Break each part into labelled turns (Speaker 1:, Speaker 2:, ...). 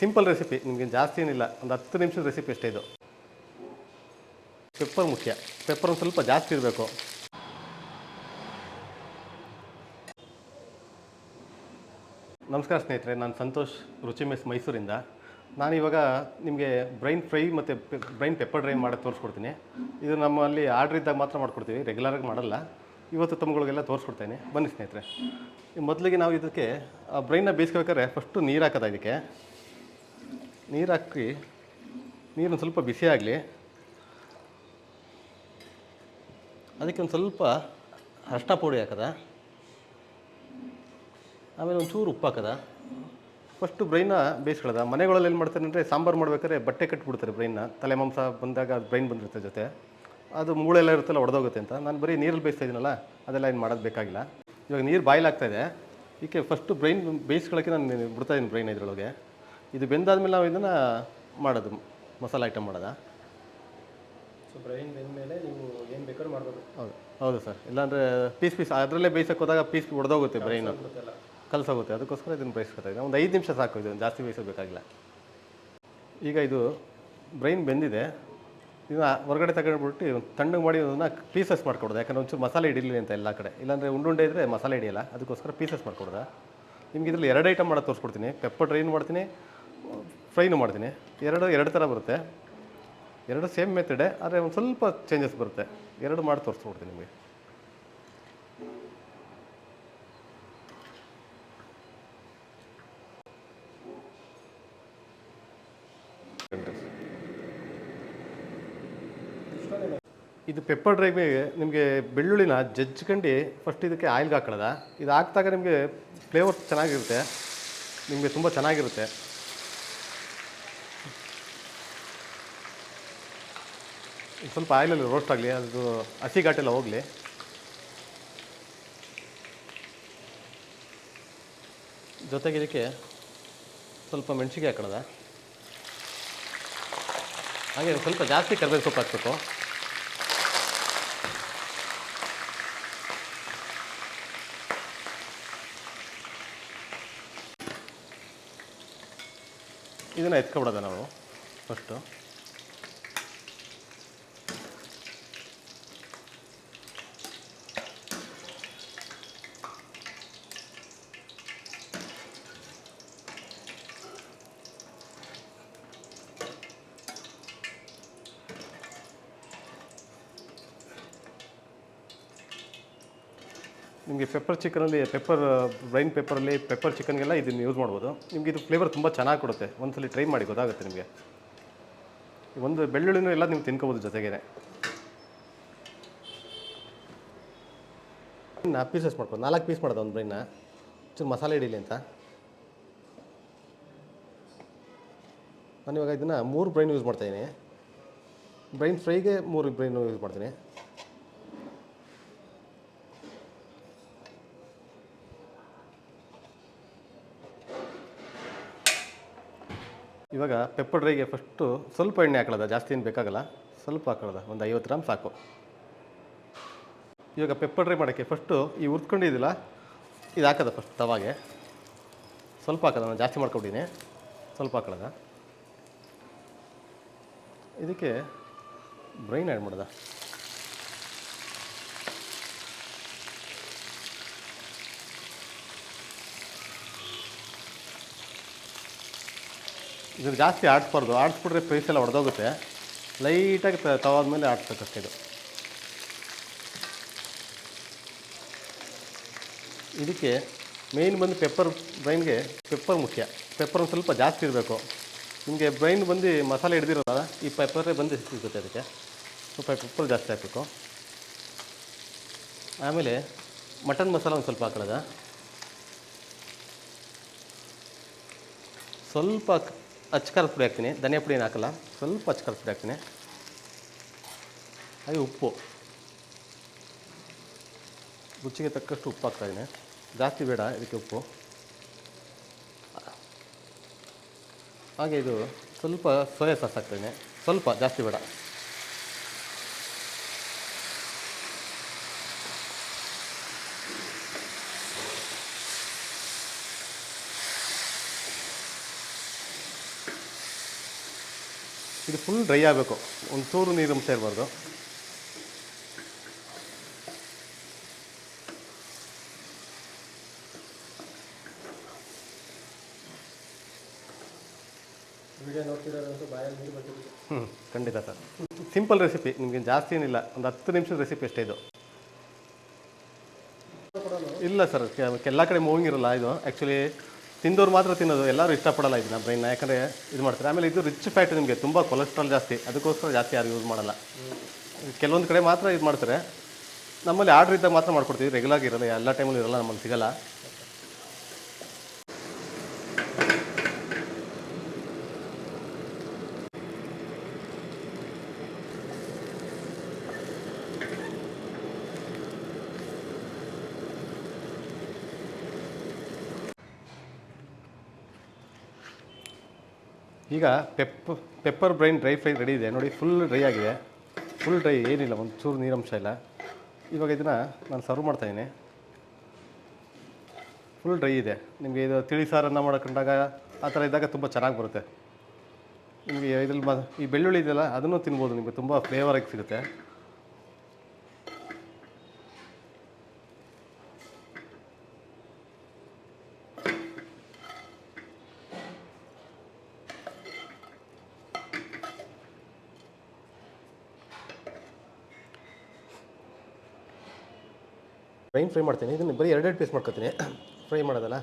Speaker 1: Simple recipe, ನಿಮಗೆ ಜಾಸ್ತಿ ಏನಿಲ್ಲ, ಒಂದು ಹತ್ತು ನಿಮಿಷದ ರೆಸಿಪಿ ಅಷ್ಟೇ ಇದು. ಪೆಪ್ಪರ್ ಮುಖ್ಯ. ಪೆಪ್ಪರ್ ಒಂದು ಸ್ವಲ್ಪ ಜಾಸ್ತಿ ಇರಬೇಕು. ನಮಸ್ಕಾರ ಸ್ನೇಹಿತರೆ, ನಾನು ಸಂತೋಷ್, ರುಚಿ ಮೆಸ್ ಮೈಸೂರಿಂದ. ನಾನು ಇವಾಗ ನಿಮಗೆ ಬ್ರೈನ್ ಫ್ರೈ ಮತ್ತು ಬ್ರೈನ್ ಪೆಪ್ಪರ್ ಡ್ರೈ ಮಾಡೋದು ತೋರಿಸ್ಕೊಡ್ತೀನಿ. ಇದು ನಮ್ಮಲ್ಲಿ ಆರ್ಡ್ರ್ ಇದ್ದಾಗ ಮಾತ್ರ ಮಾಡ್ಕೊಡ್ತೀವಿ ರೆಗ್ಯುಲರಾಗಿ ಮಾಡಲ್ಲ. ಇವತ್ತು ತಮ್ಮಗಳಿಗೆಲ್ಲ ತೋರಿಸ್ಕೊಡ್ತೇನೆ. ಬನ್ನಿ ಸ್ನೇಹಿತರೆ. ಮೊದಲಿಗೆ ನಾವು ಇದಕ್ಕೆ ಬ್ರೈನ್ನ ಬೇಯಿಸ್ಬೇಕಾದ್ರೆ ಫಸ್ಟು ನೀರು ಹಾಕೋದ ಇದಕ್ಕೆ. ನೀರು ಹಾಕಿ, ನೀರು ಸ್ವಲ್ಪ ಬಿಸಿ ಆಗಲಿ. ಅದಕ್ಕೆ ಒಂದು ಸ್ವಲ್ಪ ಅರ್ಶಿನ ಪುಡಿ ಹಾಕದ. ಆಮೇಲೆ ಒಂಚೂರು ಉಪ್ಪು ಹಾಕದ. ಫಸ್ಟು ಬ್ರೈನ್ನ ಬೇಯಿಸ್ಕೊಳ್ಳೋದ. ಮನೆಗಳಲ್ಲಿ ಏನು ಮಾಡ್ತಾರೆ ಅಂದರೆ ಸಾಂಬಾರು ಮಾಡ್ಬೇಕಾದ್ರೆ ಬಟ್ಟೆ ಕಟ್ಬಿಡ್ತಾರೆ ಬ್ರೈನ್ನ ತಲೆ ಮಾಂಸ ಬಂದಾಗ ಅದು ಬ್ರೈನ್ ಬಂದಿರುತ್ತೆ ಜೊತೆ. ಅದು ಮೂಳೆಲ್ಲ ಇರುತ್ತಲ್ಲ ಒಡೆದೋಗುತ್ತೆ ಅಂತ. ನಾನು ಬರೀ ನೀರಲ್ಲಿ ಬೇಯಿಸ್ತಾ ಇದ್ದೀನಲ್ಲ ಅದೆಲ್ಲ ಏನು ಮಾಡೋದು ಬೇಕಾಗಿಲ್ಲ. ಇವಾಗ ನೀರು ಬಾಯ್ಲಾಗ್ತಾಯಿದೆ ಇದಕ್ಕೆ ಫಸ್ಟು ಬ್ರೈನ್ ಬೇಯಿಸ್ಕೊಳ್ಳೋಕ್ಕೆ ನಾನು ಬಿಡ್ತಾ ಇದ್ದೀನಿ ಬ್ರೈನ್ ಇದರೊಳಗೆ. ಇದು ಬೆಂದಾದ್ಮೇಲೆ ನಾವು ಇದನ್ನು ಮಾಡೋದು ಮಸಾಲೆ ಐಟಮ್ ಮಾಡೋದಾ?
Speaker 2: ಸೊ ಬ್ರೈನ್ ಬೆಂದಮೇಲೆ ನೀವು ಏನು ಬೇಕಾದ್ರೂ ಮಾಡ್ಬೋದು.
Speaker 1: ಹೌದು ಹೌದು ಸರ್. ಇಲ್ಲಾಂದರೆ ಪೀಸ್ ಪೀಸ್ ಅದರಲ್ಲೇ ಬೇಯಿಸಕ್ಕೆ ಹೋದಾಗ ಪೀಸ್ ಒಡೆದೋಗುತ್ತೆ ಬ್ರೈನು ಕಲಸೋಗುತ್ತೆ ಅದಕ್ಕೋಸ್ಕರ ಇದನ್ನು ಬೇಯಿಸ್ಕೊತಾ ಇದ್ದೀನಿ. ಒಂದು ಐದು ನಿಮಿಷ ಸಾಕು ಇದು ಜಾಸ್ತಿ ಬೇಯಿಸಬೇಕಾಗಿಲ್ಲ. ಈಗ ಇದು ಬ್ರೈನ್ ಬೆಂದಿದೆ. ಇದನ್ನ ಹೊರಗಡೆ ತಗೊಂಡ್ಬಿಟ್ಟು ತಣ್ಣಗೆ ಮಾಡಿ ಅದನ್ನು ಪೀಸಸ್ ಮಾಡ್ಕೊಡೋದು? ಯಾಕಂದ್ರೆ ಒಂಚೂರು ಮಸಾಲೆ ಹಿಡಿಲಿ ಅಂತ ಎಲ್ಲ ಕಡೆ. ಇಲ್ಲಾಂದರೆ ಉಂಡುಂಡೆ ಇದ್ದರೆ ಮಸಾಲೆ ಹಿಡಿಯಲ್ಲ ಅದಕ್ಕೋಸ್ಕರ ಪೀಸಸ್ ಮಾಡ್ಕೊಡೋದಾ? ನಿಮ್ಗೆ ಇದರಲ್ಲಿ ಎರಡು ಐಟಮ್ ಮಾಡೋದು ತೋರಿಸ್ಕೊಡ್ತೀನಿ. ಪೆಪ್ಪರ್ ಟ್ರೈನ್ ಮಾಡ್ತೀನಿ ಫ್ರೈನು ಮಾಡ್ತೀನಿ. ಎರಡು ಎರಡು ಥರ ಬರುತ್ತೆ. ಎರಡು ಸೇಮ್ ಮೆಥಡೆ ಆದರೆ ಒಂದು ಸ್ವಲ್ಪ ಚೇಂಜಸ್ ಬರುತ್ತೆ. ಎರಡು ಮಾಡಿ ತೋರಿಸ್ಕೊಡ್ತೀನಿ ನಿಮಗೆ. ಇದು ಪೆಪ್ಪರ್ ಡ್ರೈಗೆ ನಿಮಗೆ ಬೆಳ್ಳುಳ್ಳಿನ ಜಜ್ಜ್ಕೊಂಡು ಫಸ್ಟ್ ಇದಕ್ಕೆ ಆಯಿಲ್ಗೆ ಹಾಕೊಳ್ಳೋದ? ಇದು ಹಾಕಿದಾಗ ನಿಮಗೆ ಫ್ಲೇವರ್ ಚೆನ್ನಾಗಿರುತ್ತೆ. ನಿಮಗೆ ತುಂಬ ಚೆನ್ನಾಗಿರುತ್ತೆ. ಇದು ಸ್ವಲ್ಪ ಆಯಿಲಲ್ಲಿ ರೋಸ್ಟ್ ಆಗಲಿ, ಅದು ಹಸಿ ಘಾಟೆಲ್ಲ ಹೋಗಲಿ. ಜೊತೆಗೆ ಇದಕ್ಕೆ ಸ್ವಲ್ಪ ಮೆಣಸಿಗೆ ಹಾಕೊಳ್ಳೋದ ಹಾಗೆ ಸ್ವಲ್ಪ ಜಾಸ್ತಿ ಕರ್ಬೇವು ಸೊಪ್ಪು ಹಾಕ್ಬೇಕು. ಇದನ್ನು ಎತ್ಕೊಬಿಡೋದ ನಾವು ಫಸ್ಟು ನಿಮಗೆ ಪೆಪ್ಪರ್ ಚಿಕನಲ್ಲಿ ಪೆಪ್ಪರ್ ಬ್ರೈನ್ ಪೆಪ್ಪರಲ್ಲಿ ಪೆಪ್ಪರ್ ಚಿಕನ್ಗೆಲ್ಲ ಇದನ್ನು ಯೂಸ್ ಮಾಡ್ಬೋದು. ನಿಮಗೆ ಇದು ಫ್ಲೇವರ್ ತುಂಬ ಚೆನ್ನಾಗಿ ಕೊಡುತ್ತೆ. ಒಂದ್ಸಲಿ ಟ್ರೈ ಮಾಡಿ ಗೊತ್ತಾಗುತ್ತೆ ನಿಮಗೆ. ಒಂದು ಬೆಳ್ಳುಳ್ಳಿನೂ ಎಲ್ಲ ನೀವು ತಿನ್ಕೋಬೋದು ಜೊತೆಗೇನೆ. ನಾಲ್ಕು ಪೀಸಸ್ ಮಾಡ್ಬೋದು ನಾಲ್ಕು ಪೀಸ್ ಮಾಡೋದು ಒಂದು ಬ್ರೈನ್ನ ಚೂರು ಮಸಾಲೆ ಹಿಡೀಲಿ ಅಂತ. ನಾನು ಇವಾಗ ಇದನ್ನು ಮೂರು ಬ್ರೈನ್ ಯೂಸ್ ಮಾಡ್ತಾಯಿದ್ದೀನಿ ಬ್ರೈನ್ ಫ್ರೈಗೆ ಮೂರು ಬ್ರೈನ್ ಯೂಸ್ ಮಾಡ್ತೀನಿ. ಇವಾಗ ಪೆಪ್ಪರ್ ಡ್ರೈಗೆ ಫಸ್ಟು ಸ್ವಲ್ಪ ಎಣ್ಣೆ ಹಾಕೊಳ್ಳೋದ? ಜಾಸ್ತಿ ಏನು ಬೇಕಾಗಲ್ಲ? ಸ್ವಲ್ಪ ಹಾಕೊಳ್ಳೋದ? ಒಂದು ಐವತ್ತು ಗ್ರಾಮ್ ಸಾಕು. ಇವಾಗ ಪೆಪ್ಪರ್ ಡ್ರೈ ಮಾಡೋಕ್ಕೆ ಫಸ್ಟು ಈ ಹುರ್ಕೊಂಡಿದ್ದಿಲ್ಲ ಇದು ಹಾಕೋದ ಫಸ್ಟ್ ತವಾಗೆ. ಸ್ವಲ್ಪ ಹಾಕೋದ, ನಾನು ಜಾಸ್ತಿ ಮಾಡ್ಕೊಬಿಟ್ಟಿನಿ. ಸ್ವಲ್ಪ ಹಾಕೊಳ್ಳೋದ? ಇದಕ್ಕೆ ಬ್ರೈನ್ ಆ್ಯಡ್ ಮಾಡೋದ? ಇದನ್ನು ಜಾಸ್ತಿ ಆಡಿಸ್ಬಾರ್ದು. ಆಡಿಸ್ಬಿಟ್ರೆ ಪೇಸ್ ಎಲ್ಲ ಹೊಡೆದೋಗುತ್ತೆ ಲೈಟಾಗಿ ತವಾದ ಮೇಲೆ ಆಡಿಸ್ಬೇಕಷ್ಟೇ ಇದು. ಇದಕ್ಕೆ ಮೇಯ್ನ್ ಬಂದು ಪೆಪ್ಪರ್ ಬ್ರೈನ್ಗೆ ಪೆಪ್ಪರ್ ಮುಖ್ಯ. ಪೆಪ್ಪರ್ ಒಂದು ಸ್ವಲ್ಪ ಜಾಸ್ತಿ ಇರಬೇಕು. ನಿಮಗೆ ಬ್ರೈನ್ ಬಂದು ಮಸಾಲೆ ಹಿಡ್ದಿರೋಲ್ಲ ಈ ಪೆಪ್ಪರೇ ಬಂದು ಸಿಗುತ್ತೆ ಅದಕ್ಕೆ. ಸ್ವಲ್ಪ ಪೆಪ್ಪರ್ ಜಾಸ್ತಿ ಹಾಕಬೇಕು. ಆಮೇಲೆ ಮಟನ್ ಮಸಾಲ ಒಂದು ಸ್ವಲ್ಪ ಹಾಕೊಳ್ಳೋದ. ಸ್ವಲ್ಪ ಅಚ್ಕಾರ ಪುಡಿ ಹಾಕ್ತೀನಿ. ಧನಿಯಾ ಪುಡಿ ಏನು ಹಾಕಲ್ಲ. ಸ್ವಲ್ಪ ಅಚ್ಕಾರ ಪುಡಿ ಹಾಕ್ತೀನಿ. ಹಾಗೆ ಉಪ್ಪು. ರುಚಿಗೆ ತಕ್ಕಷ್ಟು ಉಪ್ಪು ಹಾಕ್ತಾಯಿದ್ದೀನಿ ಜಾಸ್ತಿ ಬೇಡ ಇದಕ್ಕೆ ಉಪ್ಪು. ಹಾಗೆ ಇದು ಸ್ವಲ್ಪ ಸೋಯಾ ಸಾಸ್ ಹಾಕ್ತಾಯಿದ್ದೀನಿ ಸ್ವಲ್ಪ ಜಾಸ್ತಿ ಬೇಡ. ಇದು ಫುಲ್ ಡ್ರೈ ಆಗಬೇಕು. ಒಂದು ಚೂರು ನೀರು ಅಂಶ ಇರಬಾರ್ದು. ಹ್ಞೂ ಖಂಡಿತ ಸರ್. ಸಿಂಪಲ್ ರೆಸಿಪಿ ನಿಮಗೆ ಜಾಸ್ತಿ ಏನಿಲ್ಲ. ಒಂದು ಹತ್ತು ನಿಮಿಷದ ರೆಸಿಪಿ ಅಷ್ಟೇ ಇದು. ಇಲ್ಲ ಸರ್ ಎಲ್ಲ ಕಡೆ ಮೂವಿಂಗ್ ಇರಲ್ಲ ಇದು. ಆ್ಯಕ್ಚುಲಿ ತಿಂದವ್ರು ಮಾತ್ರ ತಿನ್ನೋದು, ಎಲ್ಲರೂ ಇಷ್ಟಪಡಲ್ಲ ಇದನ್ನ ಬ್ರೈನ್ ಯಾಕಂದರೆ ಇದು ಮಾಡ್ತಾರೆ. ಆಮೇಲೆ ಇದು ರಿಚ್ ಫ್ಯಾಟ್ ನಿಮಗೆ ತುಂಬ ಕೊಲೆಸ್ಟ್ರಾಲ್ ಜಾಸ್ತಿ. ಅದಕ್ಕೋಸ್ಕರ ಜಾಸ್ತಿ ಯಾರು ಯೂಸ್ ಮಾಡಲ್ಲ. ಕೆಲವೊಂದು ಕಡೆ ಮಾತ್ರ ಇದು ಮಾಡ್ತಾರೆ. ನಮ್ಮಲ್ಲಿ ಆರ್ಡ್ರ್ ಇದ್ದಾಗ ಮಾತ್ರ ಮಾಡ್ಕೊಡ್ತೀವಿ. ರೆಗ್ಯುಲರ್ ಇರಲ್ಲ. ಎಲ್ಲ ಟೈಮಲ್ಲಿ ಇರಲ್ಲ, ನಮ್ಮಲ್ಲಿ ಸಿಗಲ್ಲ. ಈಗ pep pepper brain dry fry ready ಇದೆ. ನೋಡಿ ಫುಲ್ ಡ್ರೈ ಆಗಿದೆ. ಫುಲ್ ಡ್ರೈ ಏನಿಲ್ಲ ಒಂದು ಚೂರು ನೀರಂಶ ಇಲ್ಲ. ಇವಾಗ ಇದನ್ನು ನಾನು ಸರ್ವ್ ಮಾಡ್ತಾಯಿದ್ದೀನಿ ಫುಲ್ ಡ್ರೈ ಇದೆ. ನಿಮಗೆ ಇದು ತಿಳಿ ಸಾರನ್ನು ಮಾಡ್ಕೊಂಡಾಗ ಆ ಥರ ಇದ್ದಾಗ ತುಂಬ ಚೆನ್ನಾಗಿ ಬರುತ್ತೆ. ನಿಮಗೆ ಇದ್ರಲ್ಲಿ ಮ ಈ ಬೆಳ್ಳುಳ್ಳಿ ಇದೆಯಲ್ಲ, ಅದನ್ನು ತಿನ್ಬೋದು. ನಿಮಗೆ ತುಂಬ ಫ್ಲೇವರಾಗಿ ಸಿಗುತ್ತೆ. ಬ್ರೈನ್ ಫ್ರೈ ಮಾಡ್ತೀನಿ. ಇದನ್ನು ಬರೀ ಎರಡೆರಡು ಪೀಸ್ ಮಾಡ್ಕೊತೀನಿ. ಫ್ರೈ ಮಾಡೋದಲ್ಲ?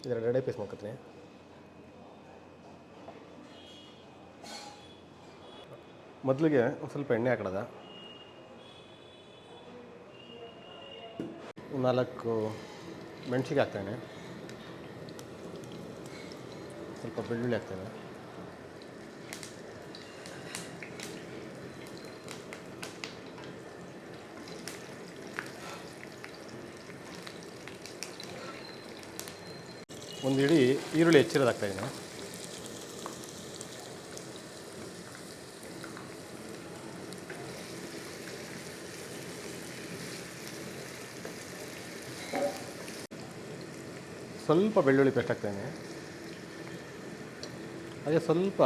Speaker 1: ಇದು ಎರಡೆರಡೇ ಪೀಸ್ ಮಾಡ್ಕೊತೀನಿ. ಮೊದಲಿಗೆ ಒಂದು ಸ್ವಲ್ಪ ಎಣ್ಣೆ ಹಾಕೊಳ್ಳೋದ ನಾಲ್ಕು ಮೆಣಸಿಗೆ ಹಾಕ್ತೇನೆ. ಸ್ವಲ್ಪ ಬೆಳ್ಳುಳ್ಳಿ ಹಾಕ್ತೇನೆ. ಒಂದು ಇಡೀ ಈರುಳ್ಳಿ ಹೆಚ್ಚಿರೋದು ಹಾಕ್ತಾಯಿದ್ದೀನಿ ಸ್ವಲ್ಪ ಬೆಳ್ಳುಳ್ಳಿ ಪೇಸ್ಟ್ ಹಾಕ್ತಾಯಿದ್ದೀನಿ ಹಾಗೆ ಸ್ವಲ್ಪ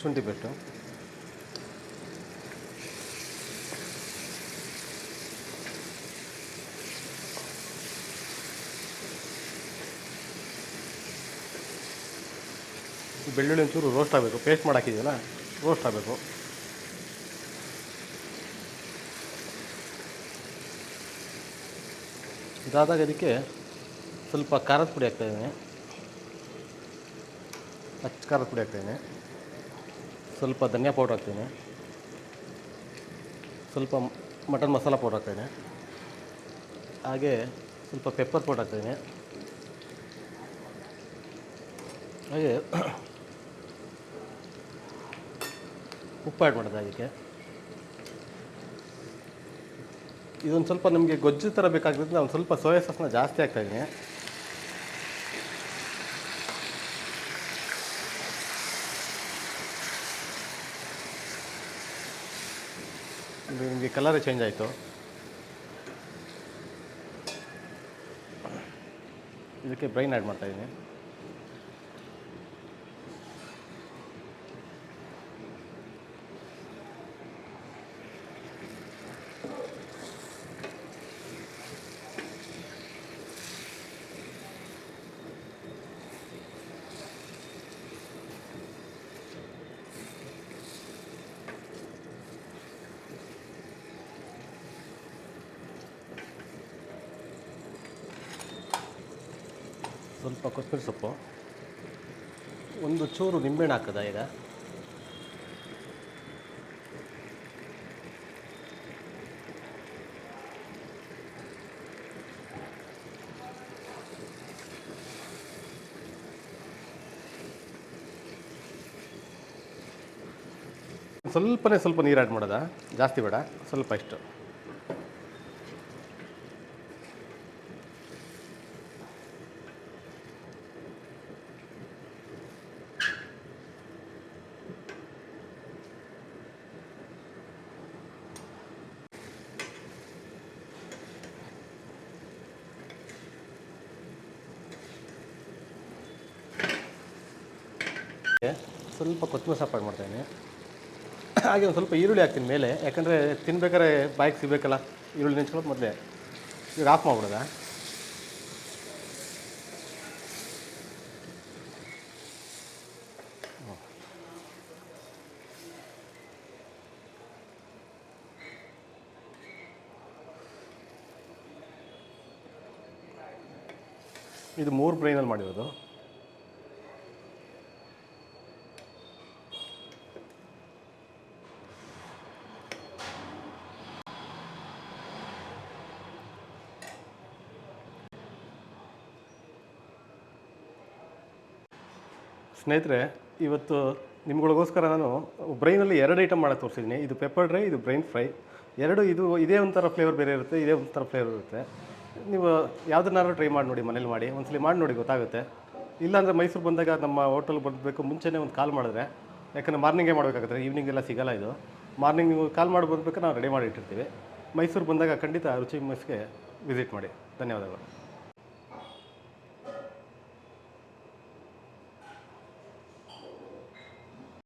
Speaker 1: ಶುಂಠಿ ಪೇಸ್ಟು. ಬೆಳ್ಳುಳ್ಳಿ ಒಂಚೂರು ರೋಸ್ಟ್ ಆಗಬೇಕು. ಪೇಸ್ಟ್ ಮಾಡಾಕಿದೆಯಲ್ಲ ರೋಸ್ಟ್ ಆಗಬೇಕು. ಇದಾದಾಗ ಅದಕ್ಕೆ ಸ್ವಲ್ಪ ಖಾರದ ಪುಡಿ ಹಾಕ್ತಾಯಿದ್ದೀನಿ ಹಚ್ಚ ಖಾರದ ಪುಡಿ ಹಾಕ್ತಾಯಿದ್ದೀನಿ ಸ್ವಲ್ಪ ಧನಿಯಾ ಪೌಡ್ರ್ ಹಾಕ್ತೀನಿ ಸ್ವಲ್ಪ ಮಟನ್ ಮಸಾಲ ಪೌಡ್ರ್ ಹಾಕ್ತಾಯಿದ್ದೀನಿ ಹಾಗೆ ಸ್ವಲ್ಪ ಪೆಪ್ಪರ್ ಪೌಡ್ರ್ ಹಾಕ್ತೀನಿ ಹಾಗೆ ಉಪ್ಪು ಆ್ಯಡ್ ಮಾಡೋದು ಅದಕ್ಕೆ ಇದೊಂದು ಸ್ವಲ್ಪ ನಮಗೆ ಗೊಜ್ಜು ಥರ ಬೇಕಾಗಿರೋದ್ರಿಂದ ಒಂದು ಸ್ವಲ್ಪ ಸೋಯಾ ಸಾಸ್ನ ಜಾಸ್ತಿ ಹಾಕ್ತಾಯಿದ್ದೀನಿ ಇದು ನಿಮಗೆ ಕಲರೇ ಚೇಂಜ್ ಆಯಿತು. ಇದಕ್ಕೆ ಬ್ರೈನ್ ಆ್ಯಡ್ ಮಾಡ್ತಾಯಿದ್ದೀನಿ ಸ್ವಲ್ಪ ಕೊತ್ತಂಬರಿ ಸೊಪ್ಪು. ಒಂದು ಚೂರು ನಿಂಬೆಹಣ್ಣು ಹಾಕದ ಈಗ. ಸ್ವಲ್ಪನೇ ಸ್ವಲ್ಪ ನೀರು ಆ್ಯಡ್ ಮಾಡೋದಾ? ಜಾಸ್ತಿ ಬೇಡ, ಸ್ವಲ್ಪ ಇಷ್ಟು. ಸ್ವಲ್ಪ ಕೊತ್ತಂಬರಿ ಸೊಪ್ಪು ಮಾಡ್ತೀನಿ ಹಾಗೆ ಒಂದು ಸ್ವಲ್ಪ ಈರುಳ್ಳಿ ಹಾಕ್ತೀನಿ ಮೇಲೆ. ಯಾಕಂದರೆ ತಿನ್ಬೇಕಾದ್ರೆ ಬಾಯಿಗೆ ಸಿಗಬೇಕಲ್ಲ, ಈರುಳ್ಳಿ ನೆಂಚ್ಕೊಳ್ಳೋದು ಮೊದಲೇ. ಇದು ಆಫ್ ಮಾಡ್ಬಿಡೋದ? ಇದು ಮೂರು ಬ್ರೈನಲ್ಲಿ ಮಾಡಿರೋದು. ಸ್ನೇಹಿತರೆ, ಇವತ್ತು ನಿಮ್ಗಳಿಗೋಸ್ಕರ ನಾನು ಬ್ರೈನಲ್ಲಿ ಎರಡು ಐಟಮ್ ಮಾಡೋಕ್ಕೆ ತೋರಿಸಿದ್ದೀನಿ. ಇದು ಪೆಪ್ಪರ್ ಡ್ರೈ, ಇದು ಬ್ರೈನ್ ಫ್ರೈ. ಎರಡು ಇದು ಇದೇ ಒಂಥರ ಫ್ಲೇವರ್ ಬೇರೆ ಇರುತ್ತೆ, ಇದೇ ಒಂಥರ ಫ್ಲೇವರ್ ಇರುತ್ತೆ. ನೀವು ಯಾವುದನ್ನಾರು ಟ್ರೈ ಮಾಡಿ ನೋಡಿ, ಮನೇಲಿ ಮಾಡಿ. ಒಂದ್ಸಲಿ ಮಾಡಿ ನೋಡಿ, ಗೊತ್ತಾಗುತ್ತೆ. ಇಲ್ಲಾಂದರೆ ಮೈಸೂರು ಬಂದಾಗ ನಮ್ಮ ಹೋಟೆಲ್ ಬರಬೇಕು ಮುಂಚೆನೇ ಒಂದು ಕಾಲ್ ಮಾಡಿದ್ರೆ. ಯಾಕಂದರೆ ಮಾರ್ನಿಂಗೇ ಮಾಡಬೇಕಾಗುತ್ತೆ ಈವ್ನಿಂಗ್ ಎಲ್ಲ ಸಿಗಲ್ಲ ಇದು. ಮಾರ್ನಿಂಗ್ ನೀವು ಕಾಲ್ ಮಾಡಿ ಬರಬೇಕು ನಾವು ರೆಡಿ ಮಾಡಿ ಇಟ್ಟಿರ್ತೀವಿ. ಮೈಸೂರು ಬಂದಾಗ ಖಂಡಿತ ರುಚಿ ಮೆಸ್ಗೆ ವಿಸಿಟ್ ಮಾಡಿ. ಧನ್ಯವಾದಗಳು.